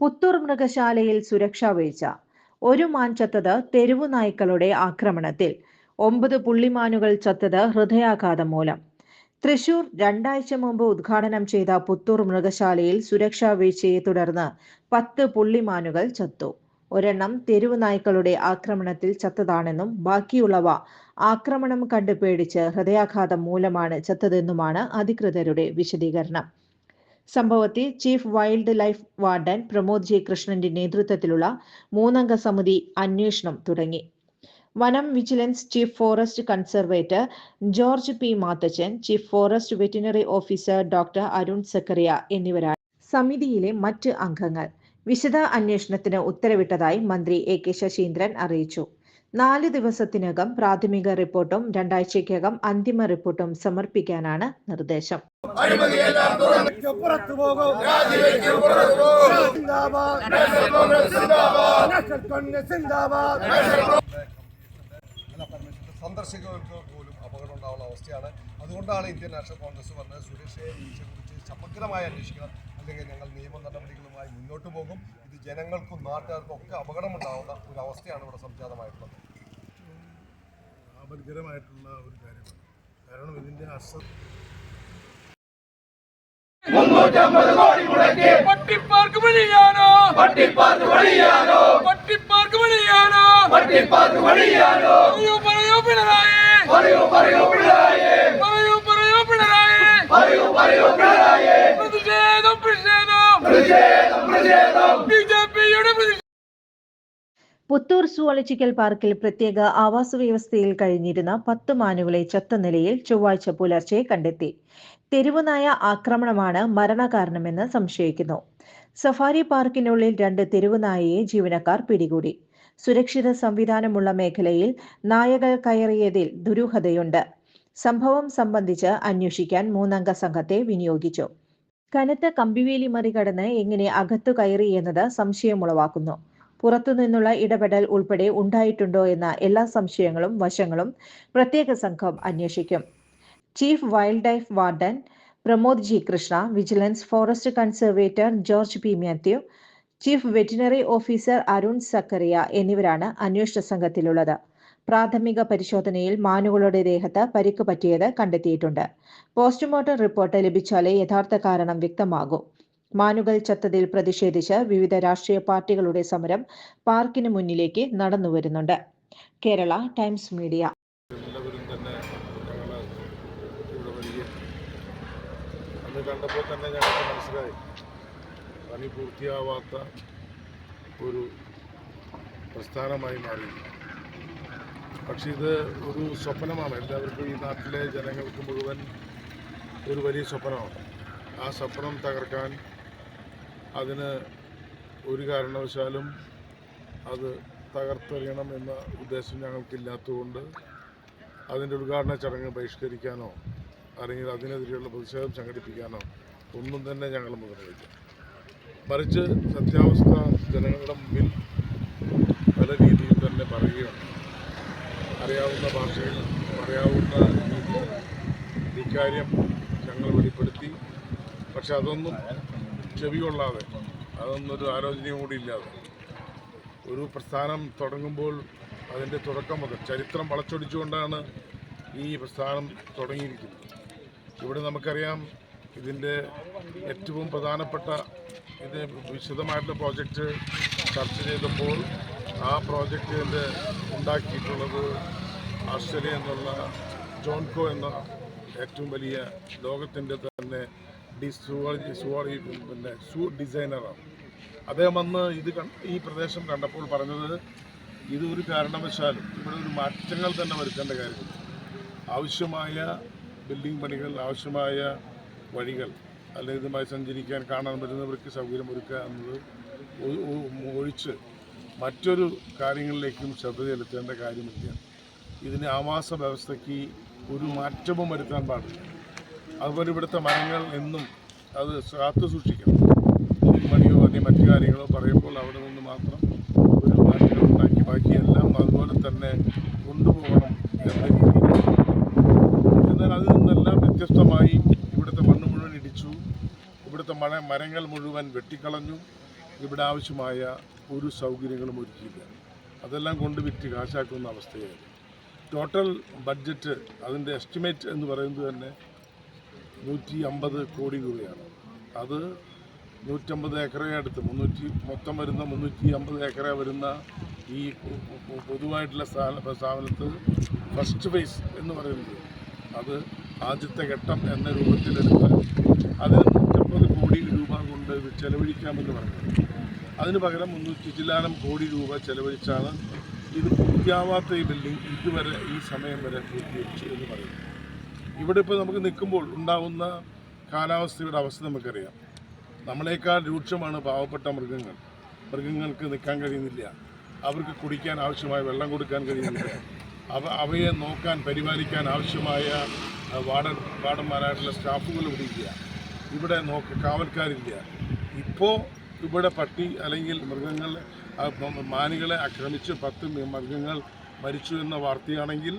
പുത്തൂർ മൃഗശാലയിൽ സുരക്ഷാ വീഴ്ച. ഒരു മാൻ ചത്തത് തെരുവു നായ്ക്കളുടെ ആക്രമണത്തിൽ. ഒമ്പത് പുള്ളിമാനുകൾ ചത്തത് ഹൃദയാഘാതം മൂലം. തൃശൂർ രണ്ടാഴ്ച മുമ്പ് ഉദ്ഘാടനം ചെയ്ത പുത്തൂർ മൃഗശാലയിൽ സുരക്ഷാ വീഴ്ചയെ തുടർന്ന് പത്ത് പുള്ളിമാനുകൾ ചത്തു. ഒരെണ്ണം തെരുവു നായ്ക്കളുടെ ആക്രമണത്തിൽ ചത്തതാണെന്നും ബാക്കിയുള്ളവ ആക്രമണം കണ്ട് പേടിച്ച് ഹൃദയാഘാതം മൂലമാണ് ചത്തതെന്നുമാണ് അധികൃതരുടെ വിശദീകരണം. സംഭവത്തിൽ chief wildlife warden Pramod J കൃഷ്ണന്റെ നേതൃത്വത്തിലുള്ള മൂന്നംഗ സമിതി അന്വേഷണം തുടങ്ങി. വനം vigilance chief forest conservator George P Mathachan chief forest veterinary officer doctor Arun Zachariah എന്നിവരാണ്. സമിതിയിലെ മറ്റ് അംഗങ്ങൾ വിശദ അന്വേഷണത്തിന് ഉത്തരവിട്ടതായി മന്ത്രി എ കെ ശശീന്ദ്രൻ അറിയിച്ചു. നാല് ദിവസത്തിനകം പ്രാഥമിക റിപ്പോർട്ടും രണ്ടാഴ്ചയ്ക്കകം അന്തിമ റിപ്പോർട്ടും സമർപ്പിക്കാനാണ് നിർദ്ദേശം. സന്ദർശകർക്ക് പോലും അപകടം ഉണ്ടാവുന്ന അവസ്ഥയാണ് അതുകൊണ്ടാണ് ഇന്ത്യൻ നാഷണൽ കോൺഗ്രസ് പറഞ്ഞത് സുരക്ഷയെ കുറിച്ച് സമഗ്രമായി അന്വേഷിക്കണം അല്ലെങ്കിൽ ഞങ്ങൾ നിയമ നടപടികളുമായി മുന്നോട്ട് പോകും ഇത് ജനങ്ങൾക്കും നാട്ടുകാർക്കും ഒക്കെ അപകടമുണ്ടാവുന്ന ഒരു അവസ്ഥയാണ് ഇവിടെ സംജാതമായിട്ടുള്ളത് അപകടകരമായിട്ടുള്ള ഒരു കാര്യമാണ്. കാരണം ഇതിന്റെ അസ പട്ടിപ്പാർക്ക് പണിയാനോ പട്ടിപ്പാർക്ക് പണിയാനോ പട്ടിപ്പാർക്ക് പണിയാനോ പട്ടിപ്പാർക്ക് പണിയാനോ പറയൂ പറയൂ പിണറായി. പറയൂ പറയൂ പിണറായി. പറയൂ പറയൂ പിണറായി. പറയൂ പറയൂ പിണറായി. പ്രതിഷേധം പ്രതിഷേധം. പ്രതിഷേധം പ്രതിഷേധം. പുത്തൂർ സുവോളജിക്കൽ പാർക്കിൽ പ്രത്യേക ആവാസ വ്യവസ്ഥയിൽ കഴിഞ്ഞിരുന്ന പത്ത് മാനുകളെ ചത്ത നിലയിൽ ചൊവ്വാഴ്ച പുലർച്ചെ കണ്ടെത്തി. തെരുവുനായ ആക്രമണമാണ് മരണകാരണമെന്ന് സംശയിക്കുന്നു. സഫാരി പാർക്കിനുള്ളിൽ രണ്ട് തെരുവുനായയെ ജീവനക്കാർ പിടികൂടി. സുരക്ഷിത സംവിധാനമുള്ള മേഖലയിൽ നായകൾ കയറിയതിൽ ദുരൂഹതയുണ്ട്. സംഭവം സംബന്ധിച്ച് അന്വേഷിക്കാൻ മൂന്നംഗ സംഘത്തെ വിനിയോഗിച്ചു. കനത്ത കമ്പിവേലി മറികടന്ന് എങ്ങനെ അകത്തു കയറി എന്നത് സംശയമുളവാക്കുന്നു. പുറത്തുനിന്നുള്ള ഇടപെടൽ ഉൾപ്പെടെ ഉണ്ടായിട്ടുണ്ടോ എന്ന എല്ലാ സംശയങ്ങളും വശങ്ങളും പ്രത്യേക സംഘം അന്വേഷിക്കും. Chief wildlife warden Pramod G. Krishna vigilance forest conservator George P. Mathew chief veterinary officer Arun Zachariah എന്നിവരാണ് അന്വേഷണ സംഘത്തിലുള്ളത്. പ്രാഥമിക പരിശോധനയിൽ മാനുകളുടെ ദേഹത്ത് പരിക്ക് പറ്റിയത് കണ്ടെത്തിയിട്ടുണ്ട്. പോസ്റ്റ്മോർട്ടം റിപ്പോർട്ട് ലഭിച്ചാലേ യഥാർത്ഥ കാരണം വ്യക്തമാകൂ. മാനുകൾ ചത്തതിൽ പ്രതിഷേധിച്ച് വിവിധ രാഷ്ട്രീയ പാർട്ടികളുടെ സമരം പാർക്കിന് മുന്നിലേക്ക് നടന്നുവരുന്നുണ്ട് കേരള ടൈംസ് മീഡിയ. കണ്ടപ്പോൾ തന്നെ ഞങ്ങൾക്ക് മനസ്സിലായി. പണി പൂർത്തിയാവാത്ത ഒരു പ്രസ്ഥാനമായി മാറി. പക്ഷെ ഇത് ഒരു സ്വപ്നമാണ്. എല്ലാവർക്കും ഈ നാട്ടിലെ ജനങ്ങൾക്ക് മുഴുവൻ ഒരു വലിയ സ്വപ്നമാണ്. ആ സ്വപ്നം തകർക്കാൻ അതിന് ഒരു കാരണവശാലും അത് തകർത്തെറിയണം എന്ന ഉദ്ദേശം ഞങ്ങൾക്കില്ലാത്തതുകൊണ്ട് അതിന്റെ ഉദ്ഘാടന ചടങ്ങ് ബഹിഷ്കരിക്കാനോ അല്ലെങ്കിൽ അതിനെതിരെയുള്ള പ്രതിഷേധം സംഘടിപ്പിക്കാനോ ഒന്നും തന്നെ ഞങ്ങൾ മുതിർന്നില്ല. മറിച്ച് സത്യാവസ്ഥ ജനങ്ങളുടെ മുമ്പിൽ പല രീതിയിൽ തന്നെ പറയുകയാണ്. അറിയാവുന്ന ഭാഷയിൽ പറയാവുന്ന രീതിയിൽ ഇക്കാര്യം ഞങ്ങൾ വെളിപ്പെടുത്തി. പക്ഷെ അതൊന്നും ചെവി കൊള്ളാതെ അതൊന്നൊരു ആലോചനയും കൂടി ഇല്ലാതെ. ഒരു പ്രസ്ഥാനം തുടങ്ങുമ്പോൾ അതിന്റെ തുടക്കം മുതൽ ചരിത്രം വളച്ചൊടിച്ചുകൊണ്ടാണ് ഈ പ്രസ്ഥാനം തുടങ്ങിയിരിക്കുന്നത്. ഇവിടെ നമുക്കറിയാം ഇതിന്റെ ഏറ്റവും പ്രധാനപ്പെട്ട ഇത് വിശദമായിട്ടുള്ള പ്രോജക്റ്റ് ചർച്ച ചെയ്തപ്പോൾ ആ പ്രോജക്റ്റിന്റെ ഉണ്ടാക്കിയിട്ടുള്ളത് ആസ്ട്രേലിയ എന്നുള്ള ജോൺകോ എന്ന ഏറ്റവും വലിയ ലോകത്തിന്റെ തന്നെ പിന്നെ സൂ ഡിസൈനറാണ് അദ്ദേഹം അന്ന് ഇത് ഈ പ്രദേശം കണ്ടപ്പോൾ പറഞ്ഞത് ഇത് ഒരു കാരണവശാലും ഇവിടെ ഒരു മാറ്റങ്ങൾ തന്നെ വരുത്തേണ്ട കാര്യമില്ല. ആവശ്യമായ ബിൽഡിംഗ് പണികൾ ആവശ്യമായ വഴികൾ അല്ലെങ്കിൽ ഇതുമായി സഞ്ചരിക്കാൻ കാണാൻ പറ്റുന്നവർക്ക് സൗകര്യം ഒരുക്കുക എന്നത് ഒഴിച്ച് മറ്റൊരു കാര്യങ്ങളിലേക്കും ശ്രദ്ധ ചെലുത്തേണ്ട കാര്യമില്ല. ഇതിന് ആവാസ വ്യവസ്ഥയ്ക്ക് ഒരു മാറ്റവും വരുത്താൻ പാടില്ല. അതുപോലെ ഇവിടുത്തെ മരങ്ങൾ എന്നും അത് കാത്തു സൂക്ഷിക്കണം. മണിയോ അല്ലെങ്കിൽ മറ്റു കാര്യങ്ങളോ പറയുമ്പോൾ അവിടെ നിന്ന് മാത്രം ഒരു മാറ്റം ഉണ്ടാക്കി. ബാക്കിയെല്ലാം അതുപോലെ തന്നെ കൊണ്ടുപോകണം എന്ന രീതിയിൽ. എന്നാൽ അതിൽ നിന്നെല്ലാം വ്യത്യസ്തമായി ഇവിടുത്തെ മണ്ണ് മുഴുവൻ ഇടിച്ചു. ഇവിടുത്തെ മഴ മരങ്ങൾ മുഴുവൻ വെട്ടിക്കളഞ്ഞു. ഇവിടെ ആവശ്യമായ ഒരു സൗകര്യങ്ങളും ഒരുക്കിയില്ല. അതെല്ലാം കൊണ്ട് വിറ്റ് കാശാക്കുന്ന അവസ്ഥയായിരുന്നു ടോട്ടൽ ബഡ്ജറ്റ് അതിന്റെ എസ്റ്റിമേറ്റ് എന്ന് പറയുന്നത് തന്നെ നൂറ്റി അമ്പത് കോടി രൂപയാണ്. അത് നൂറ്റമ്പത് ഏക്കറെ അടുത്ത് മുന്നൂറ്റി മൊത്തം വരുന്ന മുന്നൂറ്റി അമ്പത് ഏക്കറെ വരുന്ന ഈ പൊതുവായിട്ടുള്ള സ്ഥാന സ്ഥാപനത്ത് ഫസ്റ്റ് ഫേസ് എന്ന് പറയുന്നത് അത് ആദ്യത്തെ ഘട്ടം എന്ന രൂപത്തിലെടുത്ത് അതിന് നൂറ്റമ്പത് കോടി രൂപ കൊണ്ട് ഇത് ചെലവഴിക്കാമെന്ന് പറഞ്ഞു. അതിന് പകരം മുന്നൂറ്റി ചില്ലാനം കോടി രൂപ ചെലവഴിച്ചാണ് ഇത് പൂർത്തിയാവാത്ത ഈ ബിൽഡിംഗ് ഇതുവരെ ഈ സമയം വരെ പൂർത്തീകരിച്ചു എന്ന് പറയുന്നു ഇവിടെ ഇപ്പോൾ നമുക്ക് നിൽക്കുമ്പോൾ ഉണ്ടാകുന്ന കാലാവസ്ഥയുടെ അവസ്ഥ നമുക്കറിയാം. നമ്മളെക്കാൾ രൂക്ഷമാണ് പാവപ്പെട്ട മൃഗങ്ങൾ. മൃഗങ്ങൾക്ക് നിൽക്കാൻ കഴിയുന്നില്ല. അവർക്ക് കുടിക്കാൻ ആവശ്യമായ വെള്ളം കൊടുക്കാൻ കഴിയുന്നില്ല. അവ അവയെ നോക്കാൻ പരിപാലിക്കാൻ ആവശ്യമായ വാർഡൻ വാർഡന്മാരായിട്ടുള്ള സ്റ്റാഫുകൾ ഇവിടെ ഇല്ല. ഇവിടെ നോക്ക് കാവൽക്കാരില്ല. ഇപ്പോൾ ഇവിടെ പട്ടി അല്ലെങ്കിൽ മൃഗങ്ങൾ മാനുകളെ ആക്രമിച്ച് പത്ത് മൃഗങ്ങൾ മരിച്ചു എന്ന വാർത്തയാണെങ്കിൽ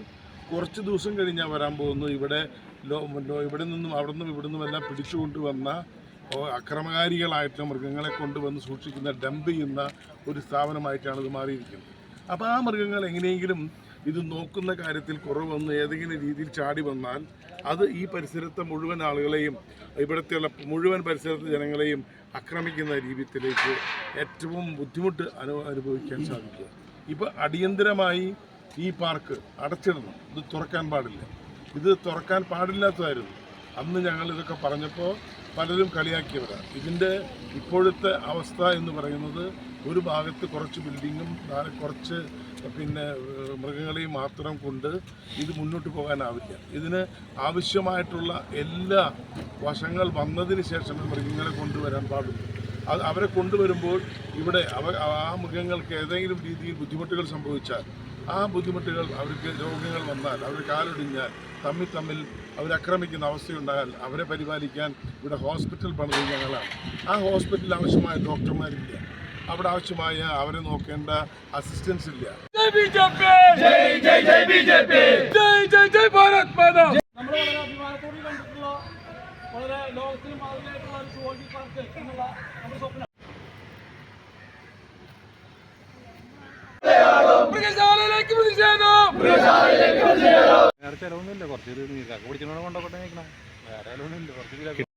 കുറച്ച് ദിവസം കഴിഞ്ഞാൽ വരാൻ പോകുന്നു. ഇവിടെ ഇവിടെ നിന്നും അവിടെ നിന്നും ഇവിടെ നിന്നും എല്ലാം പിടിച്ചുകൊണ്ടുവന്ന വന്ന അക്രമകാരികളായിട്ടുള്ള മൃഗങ്ങളെ കൊണ്ടുവന്ന് സൂക്ഷിക്കുന്ന ഡംപ് ചെയ്യുന്ന ഒരു സ്ഥാപനമായിട്ടാണ് ഇത് മാറിയിരിക്കുന്നത്. അപ്പോൾ ആ മൃഗങ്ങൾ എങ്ങനെയെങ്കിലും ഇത് നോക്കുന്ന കാര്യത്തിൽ കുറവ് വന്ന് ഏതെങ്കിലും രീതിയിൽ ചാടി വന്നാൽ അത് ഈ പരിസരത്തെ മുഴുവൻ ആളുകളെയും ഇവിടുത്തെയുള്ള മുഴുവൻ പരിസരത്തെ ജനങ്ങളെയും ആക്രമിക്കുന്ന രീതിയിലേക്ക് ഏറ്റവും ബുദ്ധിമുട്ട് അനു അനുഭവിക്കാൻ സാധിക്കുക. ഇപ്പോൾ അടിയന്തരമായി ഈ പാർക്ക് അടച്ചിടണം. ഇത് തുറക്കാൻ പാടില്ല. ഇത് തുറക്കാൻ പാടില്ലാത്തതായിരുന്നു. അന്ന് ഞങ്ങൾ ഇതൊക്കെ പറഞ്ഞപ്പോൾ പലരും കളിയാക്കിയവരാണ് ഇതിന്റെ ഇപ്പോഴത്തെ അവസ്ഥ എന്ന് പറയുന്നത് ഒരു ഭാഗത്ത് കുറച്ച് ബിൽഡിങ്ങും നാളെ കുറച്ച് പിന്നെ മൃഗങ്ങളെയും മാത്രം കൊണ്ട് ഇത് മുന്നോട്ട് പോകാനാവില്ല. ഇതിന് ആവശ്യമായിട്ടുള്ള എല്ലാ വശങ്ങൾ വന്നതിന് ശേഷം മൃഗങ്ങളെ കൊണ്ടുവരാൻ പാടുള്ളൂ. അത് അവരെ കൊണ്ടുവരുമ്പോൾ ഇവിടെ അവ ആ മൃഗങ്ങൾക്ക് ഏതെങ്കിലും രീതിയിൽ ബുദ്ധിമുട്ടുകൾ സംഭവിച്ചാൽ ആ ബുദ്ധിമുട്ടുകൾ അവർക്ക് രോഗങ്ങൾ വന്നാൽ അവർ കാലൊടിഞ്ഞാൽ തമ്മിൽ തമ്മിൽ അവരാക്രമിക്കുന്ന അവസ്ഥയുണ്ടായാൽ അവരെ പരിപാലിക്കാൻ ഇവിടെ ഹോസ്പിറ്റൽ പണിത് ഞങ്ങളാണ്. ആ ഹോസ്പിറ്റലിൽ ആവശ്യമായ ഡോക്ടർമാരില്ല. അവിടെ ആവശ്യമായ അവരെ നോക്കേണ്ട അസിസ്റ്റൻസ് ഇല്ല. ജയ് ബി ജയ് ജയ് ജയ് ബി ജയ് ജയ് ജയ് ഭാരത് മാതാ! നമ്മൾ വളരെ ലോകത്തിന് മാതൃകയായിട്ടുള്ള ഒരു സുവോളജി പാർക്ക് എന്നുള്ള നമ്മുടെ സ്വപ്നം മൃഗശാലയിലേക്ക് പ്രതിഷേധം വേറെ ചിലവൊന്നുമില്ല കുറച്ച് ഇത് നീക്കാക്ക പിടിച്ചോണ്ട് കൊണ്ടോട്ടെ നിൽക്കണം വേറെ ചിലവൊന്നുമില്ല കുറച്ച്